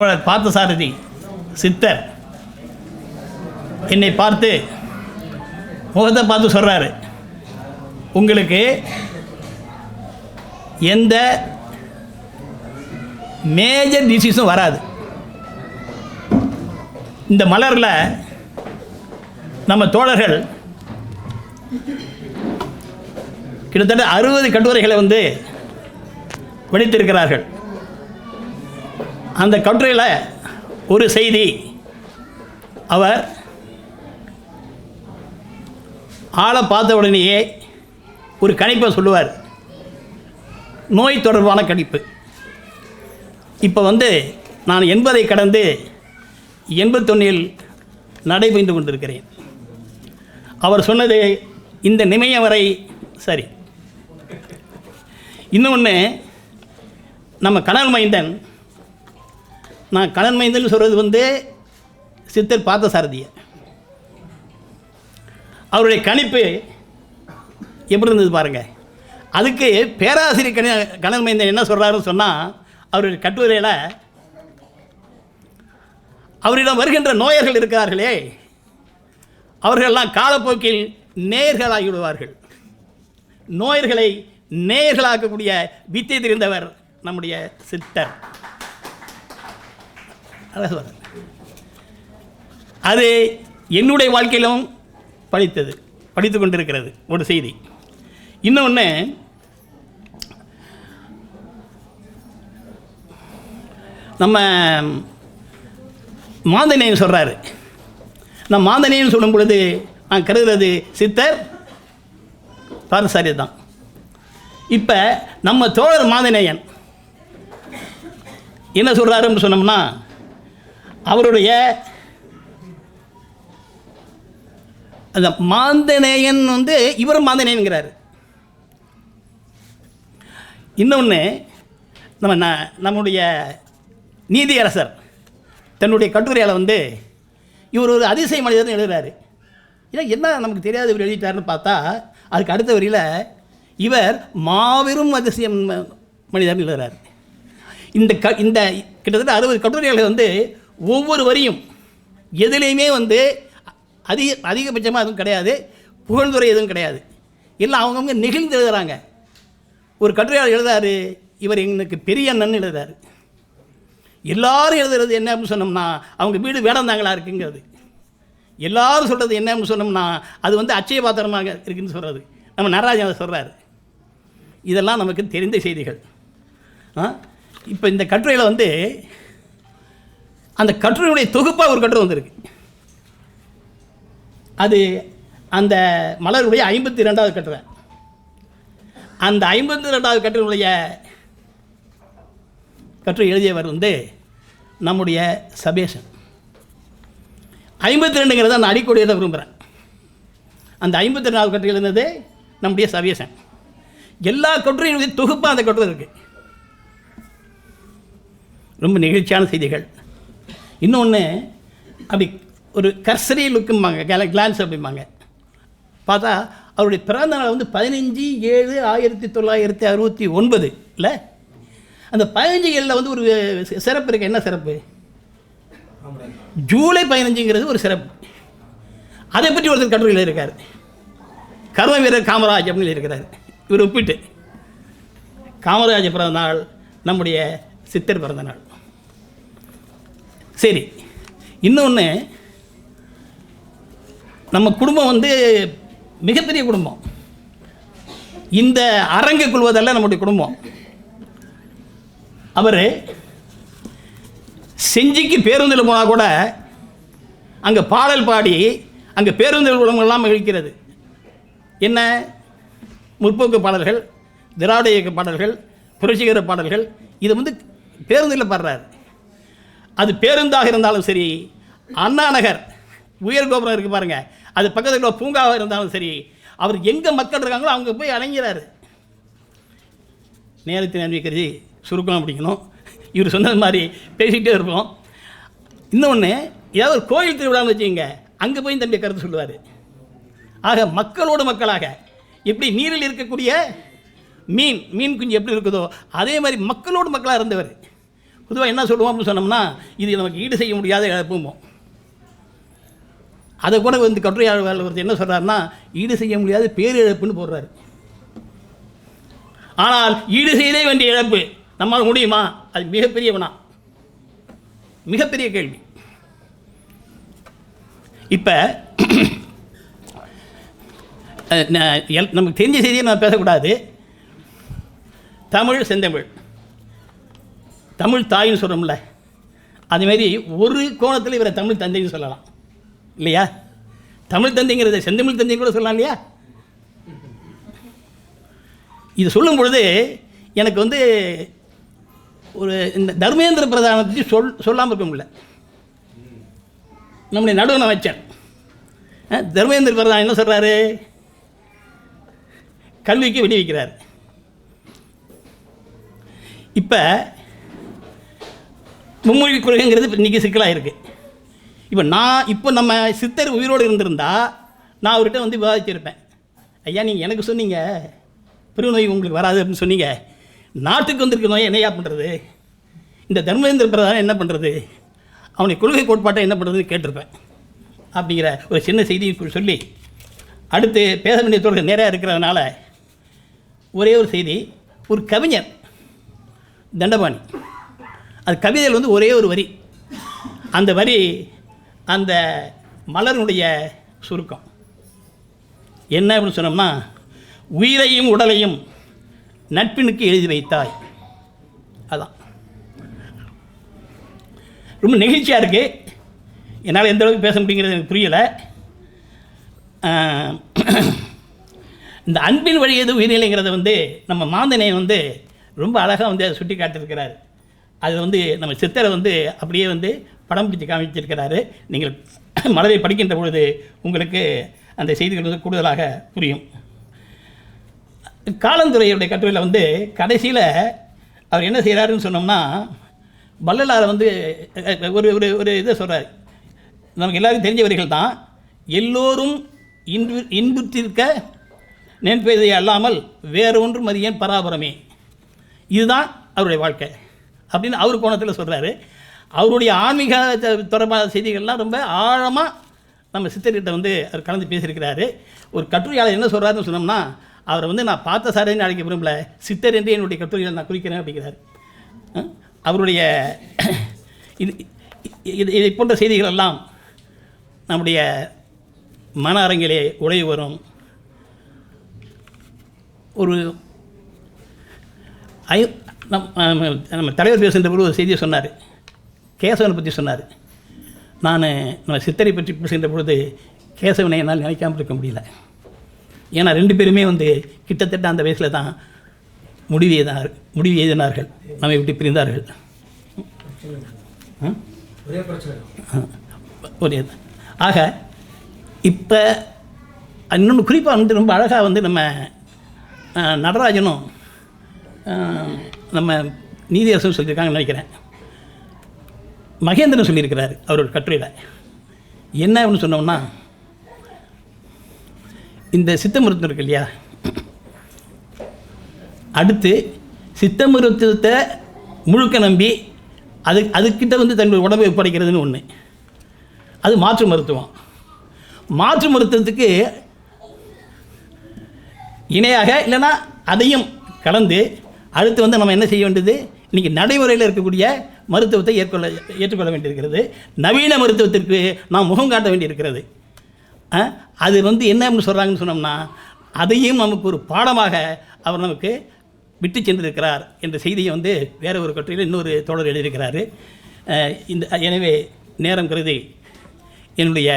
பார்த்த பார்த்தசாரதி சித்தர் என்னை பார்த்து முகத்தை பார்த்து சொல்கிறாரு உங்களுக்கு எந்த மேஜர் டிசீஸும் வராது. இந்த மலரில் நம்ம தோழர்கள் கிட்டத்தட்ட அறுபது கட்டுரைகளை வந்து வெளித்திருக்கிறார்கள் அந்த கட்டுரையில் ஒரு செய்தி. அவர் ஆளை பார்த்த உடனேயே ஒரு கணிப்பை சொல்லுவார். நோய் தொடர்பான கணிப்பு. இப்போ வந்து நான் எண்பதை கடந்து எண்பத்தொன்னில் நடைபெய்து கொண்டிருக்கிறேன். அவர் சொன்னது இந்த நிமையம் வரை சரி. இன்னொன்று நம்ம கனல் மைந்தன் நான் கலன் மைந்தன் சொல்கிறது வந்து சித்தர் பார்த்த சாரதிய அவருடைய கணிப்பு எப்படி இருந்தது பாருங்கள் அதுக்கு பேராசிரியர் கண கனல் மைந்தன் என்ன சொல்கிறாருன்னு சொன்னால் அவருடைய கட்டுரையில் அவரிடம் வருகின்ற நோயர்கள் இருக்கிறார்களே அவர்களெல்லாம் காலப்போக்கில் நேர்களாகி விடுவார்கள் நோயர்களை நேயர்களாக்கக்கூடிய வித்தை தெரிந்தவர் நம்முடைய சித்தர். அதான் சொல்றேன். அது என்னுடைய வாழ்க்கையிலும் படித்தது படித்து கொண்டிருக்கிறது. ஒரு செய்தி. இன்னொன்று நம்ம மாந்தனையன் சொல்கிறாரு நான் மாந்தனையன் சொல்லும் பொழுது நான் கருதுறது சித்தர் பாரசாரி தான். இப்போ நம்ம தோழர் மாந்தனேயன் என்ன சொல்கிறாருன்னு சொன்னோம்னா அவருடைய அந்த மாந்தநேயன் வந்து இவரும் மாந்தநேயன்கிறாரு இன்னொன்று நம்ம ந- நம்முடைய நீதியரசர் தன்னுடைய கட்டுரையால் வந்து இவர் ஒரு அதிசய மனிதர்னு எழுதுறாரு. ஏன்னா என்ன நமக்கு தெரியாது இவர் எழுதிட்டாருன்னு பார்த்தா அதுக்கு அடுத்த வரியில் இவர் மாபெரும் அதிசயம் மனிதர்னு எழுதுறாரு. இந்த க இந்த கிட்டத்தட்ட அறுபது கட்டுரைகளை வந்து ஒவ்வொரு வரியும் எதுலேயுமே வந்து அதிக அதிகபட்சமாக எதுவும் கிடையாது புகழ்ந்துரை எதுவும் கிடையாது. எல்லாம் அவங்கவுங்க நெகிழ்ந்து எழுதுகிறாங்க ஒரு கட்டுரையாளர் எழுதாரு இவர் எங்களுக்கு பெரிய அண்ணன் எழுதுறாரு. எல்லாரும் எழுதுறது என்ன அப்படின்னு சொன்னோம்னா அவங்க வீடு வேடந்தாங்களா இருக்குங்கிறது. எல்லாரும் சொல்கிறது என்ன அப்படின்னு சொன்னோம்னா அது வந்து அச்சய பாத்திரமாக இருக்குன்னு சொல்கிறது நம்ம நடராஜன் அதை சொல்கிறாரு இதெல்லாம் நமக்கு தெரிந்த செய்திகள். இப்போ இந்த கட்டுரையில் வந்து அந்த கட்டுரையுடைய தொகுப்பாக ஒரு கட்டுரை வந்திருக்கு. அது அந்த மலருடைய ஐம்பத்தி ரெண்டாவது கட்டுரை. அந்த ஐம்பத்தி ரெண்டாவது கட்டுரையுடைய கட்டுரை எழுதியவர் வந்து நம்முடைய சபேஷன் ஐம்பத்தி ரெண்டுங்கிறத நான் அடிக்கடி எழுத விரும்புகிறேன் அந்த ஐம்பத்தி ரெண்டாவது கட்டுரை எழுந்தது நம்முடைய சபேஷன் எல்லா கட்டுரையினுடைய தொகுப்பாக அந்த கட்டுரை இருக்குது ரொம்ப நெகிழ்ச்சியான செய்திகள். இன்னொன்று அப்படி ஒரு கர்சரி லுக்கும்பாங்க கேல கிளான்ஸ் அப்படிம்பாங்க. பார்த்தா அவருடைய பிறந்த நாள் வந்து பதினஞ்சு ஏழு ஆயிரத்தி தொள்ளாயிரத்தி அறுபத்தி ஒன்பது இல்லை? அந்த பதினஞ்சு ஏழில் வந்து ஒரு சிறப்பு இருக்குது என்ன சிறப்பு? ஜூலை பதினஞ்சுங்கிறது ஒரு சிறப்பு. அதை பற்றி ஒருத்தர் கட்டுரையில் இருக்கார் கர்ம வீரர் காமராஜ் அப்படின்னு இருக்கிறார் இவர் ஒப்பிட்டு. காமராஜ் பிறந்த நாள் நம்முடைய சித்தர் பிறந்த நாள். சரி இன்னொன்று நம்ம குடும்பம் வந்து மிகப்பெரிய குடும்பம். இந்த அரங்கு கொள்வதல்ல நம்முடைய குடும்பம். அவர் செஞ்சிக்கு பேருந்தில் போனால் கூட அங்கே பாடல் பாடி அங்கே பேருந்தில் உள்ளவங்கெல்லாம் மகிழ்கிறது. என்ன? முற்போக்கு பாடல்கள் திராவிட இயக்க பாடல்கள் புரட்சிகர பாடல்கள் இதை வந்து பேருந்தில் பாடுறாரு. அது பேருந்தாக இருந்தாலும் சரி அண்ணா நகர் உயர் கோபுரம் இருக்குது பாருங்கள் அது பக்கத்தில் உள்ள பூங்காவாக இருந்தாலும் சரி அவர் எங்கே மக்கள் இருக்காங்களோ அவங்க போய் அடங்கிறாரு. நேரத்தை நம்பிக்கிறது சுருக்கம் பிடிக்கணும் இவர் சொன்னது மாதிரி பேசிக்கிட்டே இருப்போம். இன்னொன்று ஏதாவது ஒரு கோயில் திருவிழான்னு வச்சுக்கோங்க அங்கே போய் தம்பி கருத்து சொல்லுவார். ஆக மக்களோடு மக்களாக எப்படி நீரில் இருக்கக்கூடிய மீன் மீன் குஞ்சு எப்படி இருக்குதோ அதே மாதிரி மக்களோடு மக்களாக இருந்தவர். பொதுவாக என்ன சொல்லுவோம் அப்படின்னு சொன்னோம்னா இது நமக்கு ஈடு செய்ய முடியாத இழப்புமோ. அதை கூட வந்து கட்டுரையாளர் ஒருத்தர் என்ன சொல்கிறாருன்னா ஈடு செய்ய முடியாத பேரிழப்புன்னு போடுறாரு. ஆனால் ஈடு செய்தே வேண்டிய இழப்பு நம்மால் முடியுமா? அது மிகப்பெரிய வினா. மிகப்பெரிய கேள்வி. இப்போ நமக்கு தெரிஞ்ச செய்தியை நம்ம பேசக்கூடாது. தமிழ் செந்தமிழ். தமிழ் தாயின்னு சொல்கிறோம்ல அதுமாரி ஒரு கோணத்தில் இவரை தமிழ் தந்தைன்னு சொல்லலாம். இல்லையா? தமிழ் தந்தைங்கிறத செந்தமிழ் தந்தைன்னு கூட சொல்லலாம் இல்லையா? இது சொல்லும் பொழுது எனக்கு வந்து ஒரு இந்த தர்மேந்திர பிரதான பற்றி சொல் சொல்லாமல் இருக்க முடியல. நம்முடைய நடுவன் அமைச்சர். தர்மேந்திர பிரதான் என்ன சொல்கிறாரு கல்விக்கு விடுவிக்கிறார். இப்போ மும்மொழி கொள்கைங்கிறது இன்றைக்கி சிக்கலாக இருக்குது இப்போ நான் இப்போ நம்ம சித்தர் உயிரோடு இருந்திருந்தால் நான் அவர்கிட்ட வந்து விவாதிச்சிருப்பேன். ஐயா நீங்கள் எனக்கு சொன்னீங்க பெருநோய் உங்களுக்கு வராது அப்படின்னு சொன்னீங்க. நாட்டுக்கு வந்திருக்க நோயை என்னையா பண்ணுறது இந்த தர்மேந்திர பிரதான் என்ன பண்ணுறது அவனை கொள்கை கோட்பாட்டை என்ன பண்ணுறதுன்னு கேட்டிருப்பேன். அப்படிங்கிற ஒரு சின்ன செய்தியை சொல்லி அடுத்து பேச வேண்டிய தொடர்கள் நிறையா இருக்கிறதுனால ஒரே ஒரு செய்தி ஒரு கவிஞர் தண்டபாணி. அது கவிதையில் வந்து ஒரே ஒரு வரி. அந்த வரி அந்த மலருடைய சுருக்கம். என்ன அப்படின்னு சொன்னோம்னா உயிரையும் உடலையும் நட்பினுக்கு எழுதி வைத்தாய். அதான். ரொம்ப நெகிழ்ச்சியாக இருக்குது என்னால் எந்த அளவுக்கு பேச முடியுங்கிறது எனக்கு புரியலை. இந்த அன்பின் வழி எது உயிர்நிலைங்கிறத வந்து நம்ம மாந்தனை வந்து ரொம்ப அழகாக வந்து அதை சுட்டி காட்டியிருக்கிறார் அது வந்து நம்ம சித்தரை வந்து அப்படியே வந்து படம் பிடிச்சு காமிச்சிருக்கிறாரு. நீங்கள் மலரை படிக்கின்ற பொழுது உங்களுக்கு அந்த செய்திகள் வந்து கூடுதலாக புரியும். காலந்துறையுடைய கட்டுரையில் வந்து கடைசியில் அவர் என்ன செய்கிறாருன்னு சொன்னோம்னா வள்ளலாரை வந்து ஒரு ஒரு ஒரு இதை சொல்கிறார் நமக்கு எல்லாருக்கும் தெரிஞ்சவர்கள் தான் எல்லோரும் இன்பு இன்புற்றிருக்க நினைப்பதை அல்லாமல் வேறு ஒன்றும் ஏன் பராபரமே? இதுதான் அவருடைய வாழ்க்கை. அப்படின்னு அவர் கோணத்தில் சொல்கிறாரு அவருடைய ஆன்மீக தொடர்பான செய்திகள்லாம் ரொம்ப ஆழமாக நம்ம சித்தர்கிட்ட வந்து அவர் கலந்து பேசியிருக்கிறாரு. ஒரு கட்டுரையாளர் என்ன சொல்கிறாருன்னு சொன்னோம்னா அவரை வந்து நான் பார்த்த சாரேன்னு அழைக்க விரும்பல சித்தர் என்று என்னுடைய கட்டுரைகளை நான் குறிக்கிறேன் அப்படிங்கிறார். அவருடைய இது இது இதை போன்ற செய்திகள் எல்லாம் நம்முடைய மன அரங்கிலே உழைவு வரும். ஒரு ஐ நம் நம்ம தலைவர் பேசுகின்ற பொழுது ஒரு செய்தியை சொன்னார். கேசவனை பற்றி சொன்னார். நான் நம்ம சித்தரை பற்றி பேசுகின்ற பொழுது கேசவனை என்னால் நினைக்காமல் இருக்க முடியல. ஏன்னா ரெண்டு பேருமே வந்து கிட்டத்தட்ட அந்த வயசில் தான் முடிவு எய்தினார் முடிவு எழுதினார்கள் நம்மை விட்டு பிரிந்தார்கள்? ஒரே ஆக இப்போ இன்னொன்று குறிப்பாக வந்து ரொம்ப அழகாக வந்து நம்ம நடராஜனும் நம்ம நீதியரசன் சொல்லியிருக்காங்கன்னு நினைக்கிறேன். மகேந்திரன் சொல்லியிருக்கிறார் அவரோட கட்டுரையில். என்ன அப்படின்னு சொன்னோம்னா இந்த சித்த மருத்துவம் இருக்கு இல்லையா? அடுத்து சித்த மருத்துவத்தை முழுக்க நம்பி அது அதுக்கிட்ட வந்து தன்னுடைய உடம்பை ஒப்படைக்கிறதுன்னு ஒன்று அது மாற்று மருத்துவம். மாற்று மருத்துவத்துக்கு இணையாக இல்லைன்னா அதையும் கலந்து அடுத்து வந்து நம்ம என்ன செய்ய வேண்டியது? இன்றைக்கி நடைமுறையில் இருக்கக்கூடிய மருத்துவத்தை ஏற்கொள்ள ஏற்றுக்கொள்ள வேண்டியிருக்கிறது. நவீன மருத்துவத்திற்கு நாம் முகம் காட்ட வேண்டியிருக்கிறது. அது வந்து என்ன அப்படின்னு சொல்கிறாங்கன்னு சொன்னோம்னா அதையும் நமக்கு ஒரு பாடமாக அவர் நமக்கு விட்டு சென்றிருக்கிறார் என்ற செய்தியை வந்து வேற ஒரு கட்டுரையில் இன்னொரு தொடர் எழுதியிருக்கிறாரு. இந்த எனவே நேரம் கருதி என்னுடைய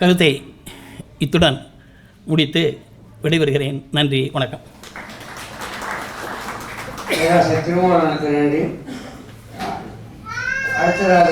கருத்தை இத்துடன் முடித்து விடைபெறுகிறேன். நன்றி வணக்கம். பேராசிரியர் நன்றி. அடுத்ததாக